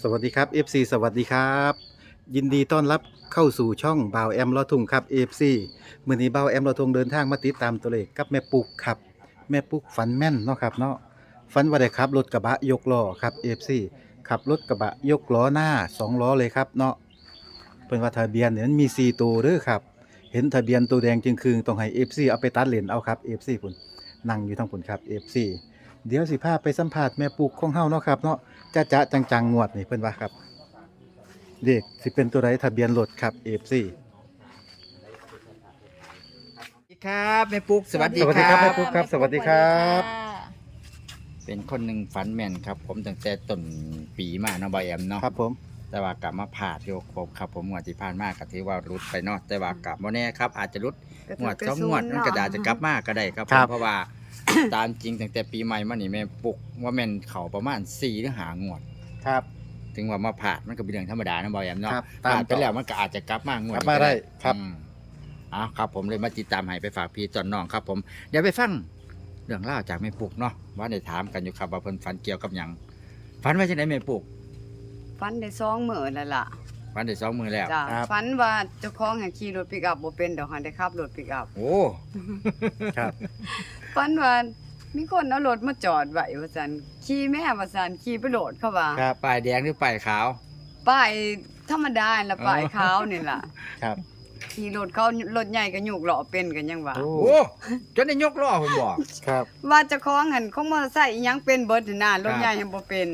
สวัสดีครับ FC สวัสดีครับ ยินดีต้อนรับเข้าสู่ช่องบ่าวแอมลอทุ่งครับ FC มื้อนี้บ่าวแอมลอทุ่งเดินทางมาติดตามตัวเลขกับแม่ปุกครับ แม่ปุกฝันแม่นเนาะครับเนาะฝันว่าได้ขับรถกระบะยกล้อครับ FC ขับรถกระบะยกล้อหน้าสองล้อเลยครับเนาะเพิ่นว่าทะเบียนเนี่ยมันมี4ตัวเด้อครับ เห็นทะเบียนตัวแดงจึงคืงต้องให้ FC เอาไปตัดเลนเอาครับ FC พุ่นนั่งอยู่ทั้งพุ่นครับ FC เดี๋ยวสิพาไปสัมภาษณ์แม่ปุกของเฮาเนาะครับเนาะจะจะจังๆงวดนี่เพิ่นว่าครับเด็กสิเป็นตัวไรทะเบียนรถครับ FC สวัสดีครับแม่ปุ๊กสวัสดีสวัสดีคครัรับบแม่ปุ๊กครับ สวัสดีครับ เป็นคนหนึ่งฝันแม่นครับ ผมตั้งแต่ต้นปีมาเนาะบอยแอมเนาะครับผม แต่ว่ากลับมาผ่าดโยกผมครับผมงวดที่ผ่านมาก็ถือว่ารุดไปเนาะแต่ว่ากลับโมแน่ครับอาจจะรุดงวดสองงวดมันก็อาจจะกลับมาก็ได้ครับผมเพราะว่า ตามจริงตั้งแต่ปีใหม่มานี่แม่ปุ๊กว่าแม่นเขาประมาณสี่หรือหางวด ครับ ถึงว่ามาผ่าดมันก็เป็นเรื่องธรรมดานะบอยแอมเนาะครับผ่านตามไปแล้วมันก็อาจจะกลับมางวดกลับมาได้ครับ อืมเอาครับ ผมเลยมาติดตามให้ไปฝากพี่จอนน้องครับ ผมเดี๋ยวไปฟังเรื่องเล่าวจากแม่ปุกเนาะว่าได้ถามกันอยู่ครับว่าเพิ่นฝันเกี่ยวกับหยังฝันว่าจังไดแม่ปุกฟันได้สองมื้อแล้วล่ะฝันได้สองมือแล้ว จ้ะครับ ฟันว่าเจ้าของให้ขี่รถปิกอัพบ่เป็นดอกหันได้ขับรถปิกอัพโอ้ ครับฟันว่ามีคนเอารถมาจอดไว้ว่าซั่นขี่แม่ว่าซั่นขี่ไปโหลดเขาว่าครับป้ายแดงหรือป้ายขาว ป้ายธรรมดาน่ะป้ายขาวนี่ล่ะครับขี่รถเขารถใหญ่ก็ยุกล้อเป็นกันยังว่า โอ้โอ้จนได้ยกล้อผมบอกครับว่าเจ้าของหันของมอเตอร์ไซค์อิหยังเป็นเบิดนั่นน่ะรถใหญ่ยังบ่เป็น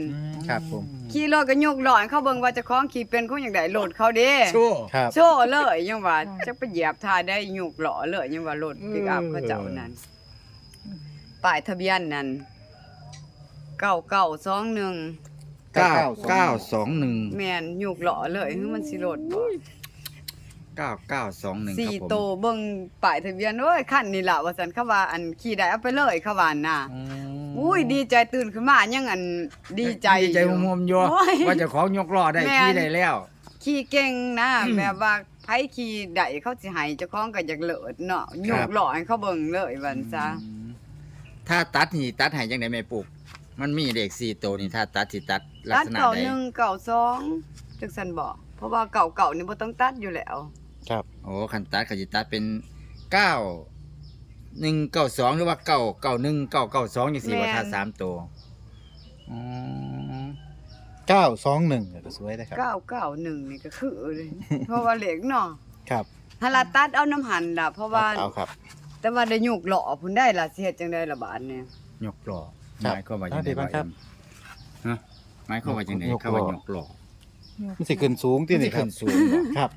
ครับผมขี่รถก็ยุกล้อให้เขาเบิ่งว่าเจ้าของขี่เป็นเขาอย่างใดโหลดเขาเด้โช่ครับโซ่เลยยังว่าจะไปเหยียบทาได้ยุกหล่อเลยยังว่ารถปิกอัพเขาเจ้านั้น ป้ายทะเบียนนั้นเก้าเก้าสองหนึ่งเก้าเก้าสองหนึ่งแมนยุกหล่อเลยคือมันสิรถบ่เก้าเก้าสองหนึ่งคสี่รับผมโตวเบิ่งป้ายทะเบียนโอ้ยคันนี่ล่ะว่าซั่นเขาว่าอันขี่ได้เอาไปเลยเขาว่าน่ะอืมอุ้ยดีใจตื่นขึ้นมายังอันดีใจดีใจอยู่มุมๆอยู่โอ้ยว่าเจะของยกล้อได้แม่น ที่ได้แล้ว ขี่เก่งนะแบบว่าไผขี่ได้เขาสิให้เจ้าของก็อยากเลิศเนาะยุกหล่อให้เขาเบิ่งเลยว่าซั่นซะ ถ้าตัดนี่ตัดให้จังไดแม่ปลูก มันมีเลขสี่ตัวนี่ถ้าตัดสิตัดลักตัดษณะเก่าใดหนึ่งเก่าสองจังสันบอกเพราะว่าเก่าเก่านี่บ่ต้องตัดอยู่แล้ว ครับโอ้คันตัดก็สิตัดเป็นเก้าหนึ่งเก้าสองหรือว่าเก้าเก้าหนึ่งเก้าเก้าสองอย่างสี่ว่าถ้าสามตัวอ๋อ921ก็สวยเลยครับ เก้าเก้าหนึ่งนี่ก็คือเลย เพราะว่าเหล็กเนาะครับหาลาตัดเอาน้ำหันล่ะเพราะว่าเอาครับ แต่ว่าได้ยุกหล่อพุ่นได้ล่ะสิเฮ็ดจังได๋ล่ะบาดเนี่ยยกหล่อครับหมายความว่าจังอ่าไดเดี๋ยวก่อนครับ ฮะหมายความว่าจังไดยกหล่อคำว่ายกหล่อมันสิขึ้นสูงที่นี่คขึ้รับนสูงบ่ ครับ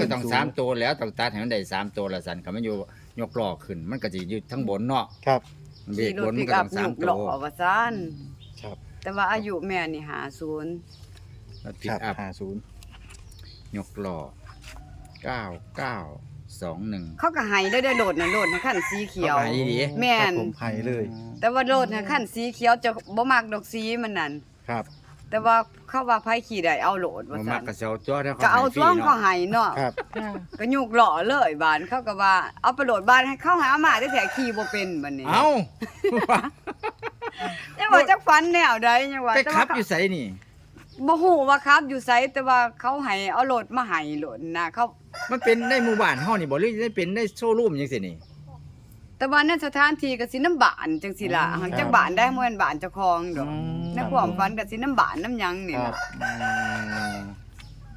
ก็ต้องสามตัวแล้วต้องตัดให้มันได้สามตัวละสันก็มันอยู่ยกหล่อขึ้น มันก็จะอยู่ทั้งบนเนาะครับเบรขี่กรบถนปิมันกก็อัต้พองสายุมกตัหล่อวว่าซั่นครับแต่ว่าอายุแม่นี่50แล้วปิคกรับอัพ50ยกหล่อเก้าเก้า สองหนึ่งเขาก็ให้ได้ได้โหลดน่ะโหลดนะคันสีเขียวเขาให้ดีแม่ครับน ผมให้เลย แต่ว่าโหลดนะคันสีเขียวจะบ่มักดอกสีมันนั่นครับ แต่ว่าเขาว่าไผขี่ได้เอาโหลดว่ามาซั่มานกระเซาจ้อแล้วก็เอาให้ฟรีซ่องเขาเนาะให้เนาะครับ ก็ยุกหล่อเลยบานเขาก็ว่าเอาไปโหลดบ้านให้เข้าหามาได้แต่ขี่บ่เป็นบัดนี้เอายังว่าจักฟันแนวใดยังว่าไปแต่ขัว่าบอยู่ไสนี่ บ่ฮู้ว่าครับอยู่ไสแต่ว่าเขาให้เอาโหลดมาให้โหลดนะเขา มันเป็นในหมู่บ้านเฮานี่บ่หรือได้เป็นในโชว์รูมจังซี่นี่ แต่ว่าในสถานที่ก็สิน้ำบานจังซี่ล่ะอืม หังจักบานได้บ่แม่นบานเจ้าของดอกอืม ในความฝันก็สิน้ำบานน้ำหยังนี่ครัล่ะบ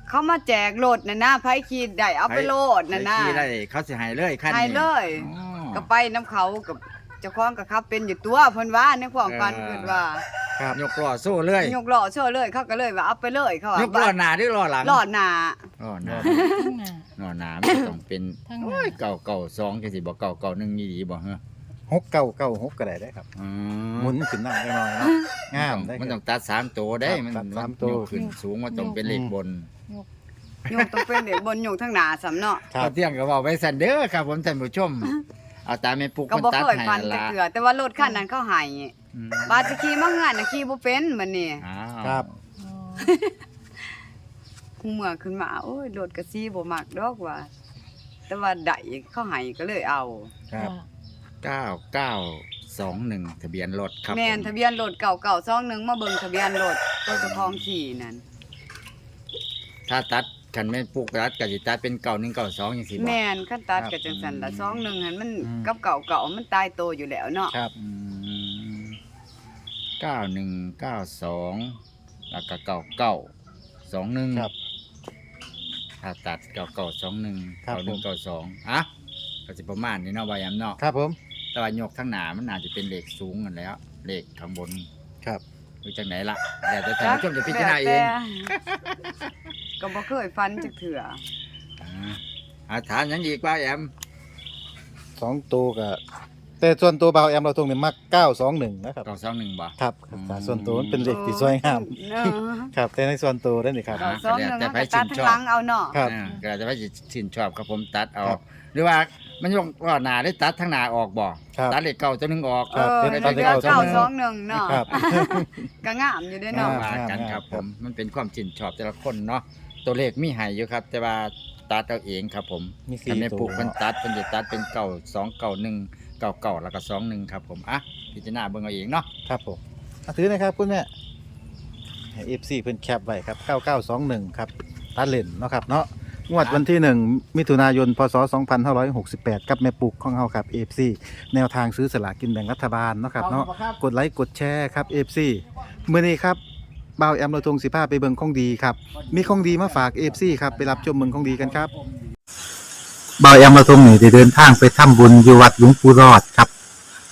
เขามาแจกโหลดน่ะนะไผขี่ได้เอาไปโหลดน่ะนะ ไปขี่ได้เขาสิให้เลยคันนี้ให้เลย อ๋อ ก็ไปน้ำเขากับเจ้าของก็ขับเป็นอยู่ตัวเพิ่นว่าในความฝันเออ เพิ่นว่า ครับยกล้อโซ่เลย ยกล้อเชื่อเลยเขาก็เลยว่าเอาไปเลยเขาว่ายกล้อหน้าหรือล้อหลังล้อหน้าล้อหน้าทั้งหน้า ล้อหน้ามันก็ต้องเป็นทั้งหน้า โอ้ยเก่าเก่าสองจังสิบ่เก่าเก่าหนึ่งอีหลีบ่ฮะ6996ก็ได้ได้ครับอืหมุนขึ้นหน้าหน่อยๆเนาะงามได้มันคต้รัอบ งตัดสามตัวได้ครับมันตัดสามตัว ยกขึ้นสูงมันต้องเป็นเลขบน ยกต้องเป็นเด็กบนยกทั้งหน้าสำเนาะครัเอาบเที่ยงก็บอกไว้สันเด้อครับผมท่านผู้ชม เอาตามแม่ปุกก็มันบ่ตัดเคยให้ฝันนั่นแต่ละเถื่อแต่ว่ารถคันนั้นเขาให้อืมบาดสิขี่มางานน่ะขี่บ่เป็นบัดนี้อ้าวครับ หูเมื่อขึ้นมาโอ้ยรถก็สีบ่มักดอกว่า แต่ว่าได้เขาให้ก็เลยเอา ครับ เก้าเก้าสองหนึ่งทะเบียนรถครับแม่นผมทะเบียนรถเก่าๆ21มาเบิ่งทะเบียนรถตัวเจ้าของขี่นั่นถ้าตัด คันแม่นปลูกตัดก็สิตัดเป็นเก่า1เก่า2จังซี่บ่ แม่นขั้นตัดครับกับจังสันละอืมสองหนึ่งหันมันอืม กับเก่าเก่าๆมันตายโตอยู่แล้วเนาะครับอืมเก้าหนึ่งเก้าสองแล้วก็เก้าเก้าสองหนึ่งครับ ถ้าตัดเก้าเก้าสองหนึ่งครับเก้าหนึ่ผงมเก้าสองอะก็สิประมาณนี้เนาะวายามเนาะครับผม แต่ว่ายกทั้งหนามันอาจจะเป็นเลขสูงกันแหล้วเลขข้างบนครับดูจากไหนล่ะแต่แต่ท่านผู้ชมจะพิจารณาเอง แต่ ก็บ่เคยฟันจักเถื่ออ่าอาถามหยังอีกว่าแอมสองตัวก็แต่ส่วนตัวเบาแอมเราตรงนี้มักเก้าสองหนึ่งนะครับ เก้าสองหนึ่งบ่ ครับอืมแต่ส่วนตัวมันเป็นเลขที่สวยงามเออครับ แต่ในส่วนตัวนั่นนี่ครับ เก่าสองหนึ่งแต่มันไปก็ตัดชื่นชอบ ทั้งหลังเอาเนาะครับ อ่าก็อาจจะไม่ชื่นชอบครับผมตัดเอาครับหรือว่ามันยกว่าหนาได้ตัดทั้งหนาออกบ่ครับตัดเลขเก่าตัวหนึงออก เอครับอเป็นเดี๋ยวตัดเลขเก่าเก้าสองหนึ่งสองหนึ่งเนาะครับ ก็งามอยู่เด้ครัเนาะบว่ากันครับคผรับมมันเป็นความชื่นชอบแต่ละคนเนาะ ตัวเลขมีให้อยู่ครับ แต่ว่าตัดเอาเองครับผมมีคัสี่นแม่ตัปลูวกเพิ่นตัดเพิ่นจะตัดเป็นเก่าสองเก่าหนึ่งเก่าเก่าแล้วก็สองหนึ่งครับผมอะพิจารณาเบิ่งเอาเองเนาะครับผมอะถือนะครับคุณแม่ให้เอฟซีเพิ่นแคปไว้ครับเก้าเก้าสองหนึ่งครับตัดเล่นเนาะครับเนาะงวดวันที่หนึ่งมิถุนายน พศ 2568 กับแม่ปุกของเฮาครับเอฟซีแนวทางซื้อสลากกินแบ่งรัฐบาลเนาะครับเนาะกดไลค์กดแชร์ครับ FC มื้อนี้ครับ บ่าวแอมเราทง15ไปเบิ่งของดีครับ มีของดีมาฝาก FC ครับไปรับชมเบิ่งของดีกันครับบ่าวแอมเราทงนี่ได้เดินทางไปทำบุญอยู่วัดหลวงปู่รอดครับ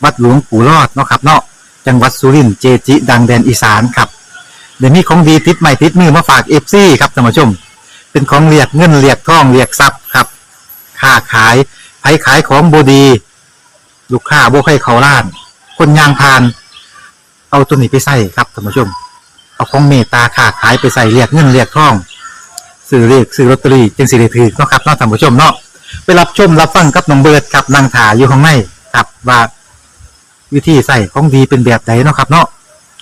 วัดหลวงปู่รอดเนาะครับเนาะจังหวัดสุรินทร์เจจิ ดังแดนอีสานครับเดี๋ยวมีของดีติดใหม่ติดมือมาฝาก FC ครับท่านผู้ชม เป็นของเรียกเงินเรียกทองเรียกทรัพย์ครับค้าขายไผขายของบดี ลูกค้าบ่ใครเขาล้าน คนยางพาน เอาตัวนี้ไปใส่ครับท่านผู้ชม เอาของเมตตาค้าขายไปใส่เรียกเงินเรียกทองซื้อเรียกซื้อลอตเตอรี่จึงสิได้ถือเนาะครับเนาะท่านผู้ชมเนาะไปรับชมรับฟังกับน้องเบิร์ดครับนางถาอยู่ข้างในครับว่าวิธีใส่ของดีเป็นแบบไหนเนาะครับ เนาะ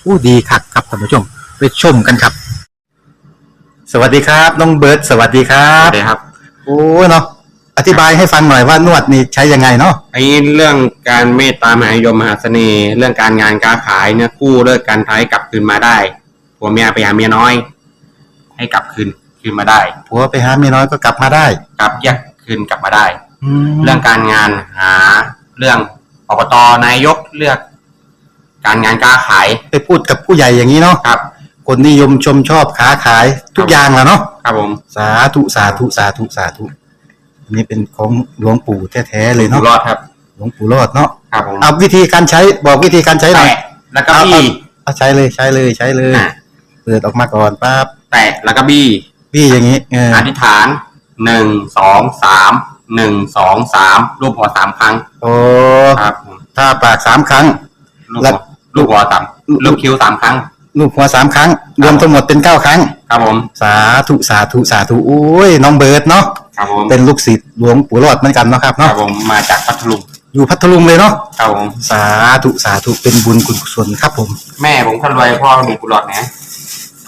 อู้ดีคักครับท่านผู้ชม ไปชมกันครับ สวัสดีครับน้องเบิร์ดสวัสดีครัครับบเลยครับโอ้เนาะอธิบายให้ฟังหน่อยว่านวดนี่ใช้ยังไงเนาะไอ้เรื่องการเมตตามหานิยมมหาเสน่ห์ เรื่องการงานการขายเนี่ยกู้เลิกการท้ายกลับคืนมาได้ ผัวเมียไปหาเมียน้อย ให้กลับคืนคืนมาได้ผัวไปหาเมียน้อยก็กลับมาได้กลับแยกคืนกลับมาได้แล้เรื่วองการงานหาเรื่องอบตนายกเลือก การงานการขายไปพูดกับผู้ใหญ่อย่างนี้เนาะครับ คนนิยมชมชอบค้าขายทุกอย่างแหล้วเนาะครับผมสาธุสาธุสาธุสาธุอันนี้เป็นของหลวงปู่แท้ๆเลยอยู่เนาะรอดครับ หลวงปู่รอดเนาะครับผมเอาวิธีการใช้บอกวิธีการใช้หน่อยแตะแล้วก็บี้เอาใช้เลยใช้เลยใช้เลยอะ เปิดออกมาก่อนปั๊บแตะแล้วก็บี้พี่อย่างนี้เอออธิษฐานหนึ่งสองสามหนึ่งสองสามรูปหัวสามครั้งโอ้ครับผมถ้าปากสามครั้งลูกแล้หัววลูกหัวสามลูกคิ้วสามครั้ง ลูกหัวสามครั้ง รวมทั้งหมดเป็นเก้าครั้ง ครับผมสาธุสาธุสาธุโอ้ยน้องเบิร์ดเนาะครับผมเป็นลูกศิษย์หลวงปู่รอดเหมือนกันเนาะครับครัเนาะบผมมาจากพัทลุงอยู่พัทลุงเลยเนาะครับผมสาธุสาธุเป็นบุญกุศลครับผม แม่ผมคนรวยพ่อมีกุหลาบนะ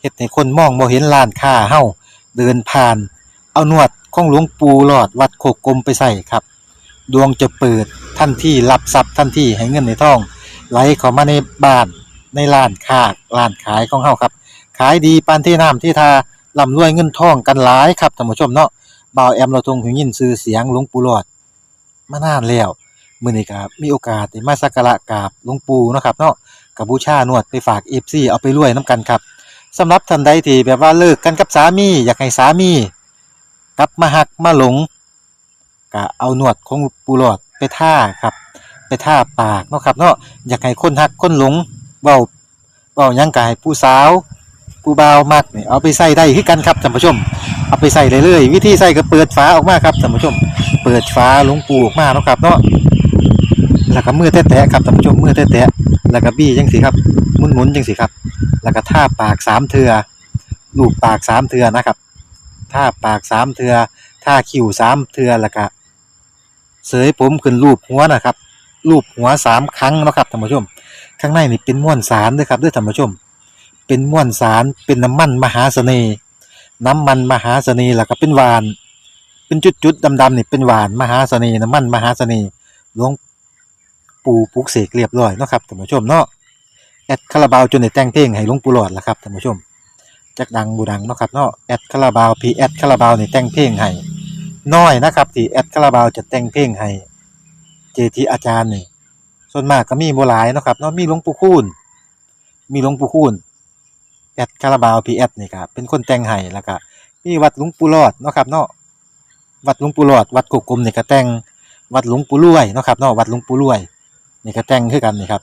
เฮ็ดให้คนมองบ่เห็นร้านค้าเฮาเดินผ่าน เอานวดของหลวงปู่หลอดวัดโคกกลมไปใส่ครับ ดวงจะเปิดทันที่รับทรัพย์ทันที่ให้เงินในท้อง ไหลเข้ามาในบ้านในร้านค้าร้านขายของเฮาครับ ขายดีปานที่น้ำที่ทาร่ำรวยเงินทองกันหลายครับท่านผู้ชมเนาะบ่าวแอมเราทรงหูยินชื่อเสียงหลวงปู่หลอดมานานแล้วมื้อนี้ก็มีโอกาสได้มาสักการะกราบหลวงปู่เนาะครับเนาะกับบูชานวดไปฝาก FC เอาไปรวยนํกันครับ สำหรับท่านใดที่แบบว่าเลิกกันกับสามี อยากให้สามีกลับมาหักมาหลงก็เอาหนวดของปูหลอดไปท่าครับ ไปท่าปากเนาะครับเนาะอยากให้คนหักคนหลงเว้าเว้ายังกายผู้สาวผู้บ่าวมักนี่เอาไปใส่ได้คือกันครับท่านผู้ชม เอาไปใส่เลยเลยวิธีใส่ก็เปิดฝาออกมาครับท่านผู้ชม เปิดฝาหลวงปูออกมาเนาะครับเนาะแล้วก็มือแตะๆครับท่านผู้ชมมือแตะๆแล้วก็บี้จังสิครับหมุนๆจังสิครับ แล้วก็ท่าปากสามเทือลูบปากสามเทือนะครับท่าปากสามเทือท่าคิ้วสามเทือแล้วก็เสยผมขึ้นรูปหัวนะครับรูปหัวสามครั้งนะครับท่านผู้ชม ข้างในนี่เป็นม้วนสารด้วยครับด้วยท่านผู้ชม เป็นม้วนสารเป็นน้ำมันมหาเสน่ห์ น้ำมันมหาเสน่ห์แล้วก็เป็นหวาน เป็นจุดๆดำๆนี่เป็นหวานมหาเสน่ห์น้ำมันมหาเสน่ห์หลวงปู่ปลุกเสกเรียบร้อยนะครับท่านผู้ชมเนาะ แอดคาราบาวจนได้แต่งเพลงให้หลวงปู่หลอดล้วครับท่านผู้ชมจักดังบูดังเนาะครับเนาะแอดคาราบาวพีแอดคาราบาวนี่แต่งเพลงให้น้อยนะครับที่แอดคาราบาวจะแต่งเพลงให้เจทีอาจารย์นี่ส่วนมากก็มีบ่หลายเนาะครับเนาะมีหลวงปู่คูณมีหลวงปู่คูณแอดคาราบาวพีแอดนี่ครับเป็นคนแต่งให้แล้วก็มีวัดหลวงปู่รอดเนาะครับเนาะวัดหลวงปู่รอด วัดกกกลมนี่ก็แต่งวัดหลวงปู่รวยเนาะครับเนาะวัดหลวงปู่รวยนี่ก็แต่งคือกันนี่ครับ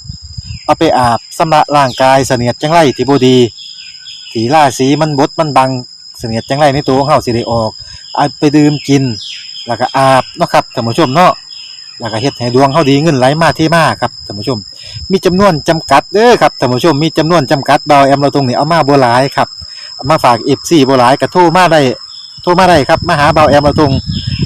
เอาไปอาบสำระร่างกายเสนียดจังไรที่บดีที่าศีมันบดมันบังเสนียดจังไรในตัวของเฮาสิได้ออกเอาไปดื่มกิน แล้วก็อาบเนาะครับท่านผู้ชมเนาะแล้วก็เฮ็ดให้ดวงเฮาดีเงินไหลมาเทมาครับท่านผู้ชม มีจำนวนจำกัดเด้อครับท่านผู้ชมมีจำนวนจำกัดเบาแอมเราตรงนี้เอามาบ่หลายครับมาฝาก FC บ่หลายก็โทรมาได้โทรมาได้ครับมาหาเบาแอมเราตรง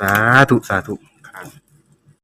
สาธุสาธุครับ